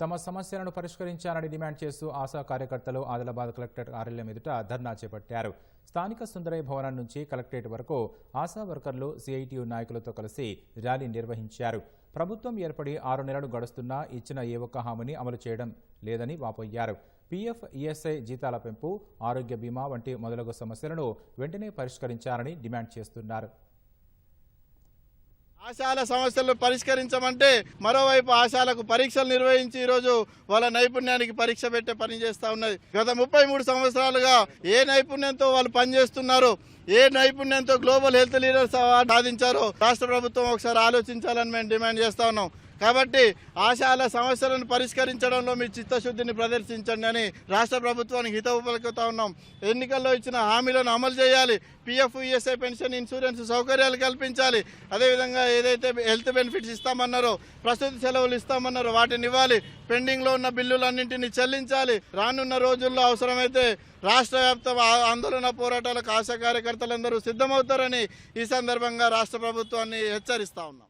తమ సమస్యలను పరిష్కరించాలని డిమాండ్ చేస్తూ ఆశా కార్యకర్తలు ఆదిలాబాద్ కలెక్టరేట్ కార్యాలయం ఎదుట ధర్నా చేపట్టారు. స్థానిక సుందరయ్య భవనం నుంచి కలెక్టరేట్ వరకు ఆశా వర్కర్లు సిఐటియు నాయకులతో కలిసి ర్యాలీ నిర్వహించారు. ప్రభుత్వం ఏర్పడి ఆరు నెలలు గడుస్తున్నా ఇచ్చిన ఏ ఒక్క హామీని అమలు చేయడం లేదని వాపోయారు. పీఎఫ్ ఈఎస్ఐ జీతాల పెంపు ఆరోగ్య బీమా వంటి మొదలగు సమస్యలను వెంటనే పరిష్కరించాలని డిమాండ్ చేస్తున్నారు. ఆశాల సమస్యలను పరిష్కరించమంటే మరోవైపు ఆశాలకు పరీక్షలు నిర్వహించి ఈరోజు వాళ్ళ నైపుణ్యానికి పరీక్ష పెట్టే పని చేస్తూ ఉన్నది. గత ముప్పై మూడు సంవత్సరాలుగా ఏ నైపుణ్యంతో వాళ్ళు పనిచేస్తున్నారు? ఏ నైపుణ్యంతో గ్లోబల్ హెల్త్ లీడర్స్ సాధించారో రాష్ట్ర ప్రభుత్వం ఒకసారి ఆలోచించాలని మేము డిమాండ్ చేస్తా ఉన్నాం. కాబట్టి ఆశాల సమస్యలను పరిష్కరించడంలో మీ చిత్తశుద్ధిని ప్రదర్శించండి అని రాష్ట్ర ప్రభుత్వానికి హితవు పలుకుతా ఉన్నాం. ఎన్నికల్లో ఇచ్చిన హామీలను అమలు చేయాలి. పిఎఫ్ ఈఎస్ఐ పెన్షన్ ఇన్సూరెన్స్ సౌకర్యాలు కల్పించాలి. అదేవిధంగా ఏదైతే హెల్త్ బెనిఫిట్స్ ఇస్తామన్నారో ప్రస్తుత సెలవులు ఇస్తామన్నారో వాటిని ఇవ్వాలి. పెండింగ్లో ఉన్న బిల్లులన్నింటినీ చెల్లించాలి. రానున్న రోజుల్లో అవసరమైతే రాష్ట్ర వ్యాప్త ఆ- ఆందోళన పోరాటాలకు ఆశా కార్యకర్తలందరూ సిద్ధమవుతారని ఈ సందర్భంగా రాష్ట్ర ప్రభుత్వాన్ని హెచ్చరిస్తా ఉన్నాం.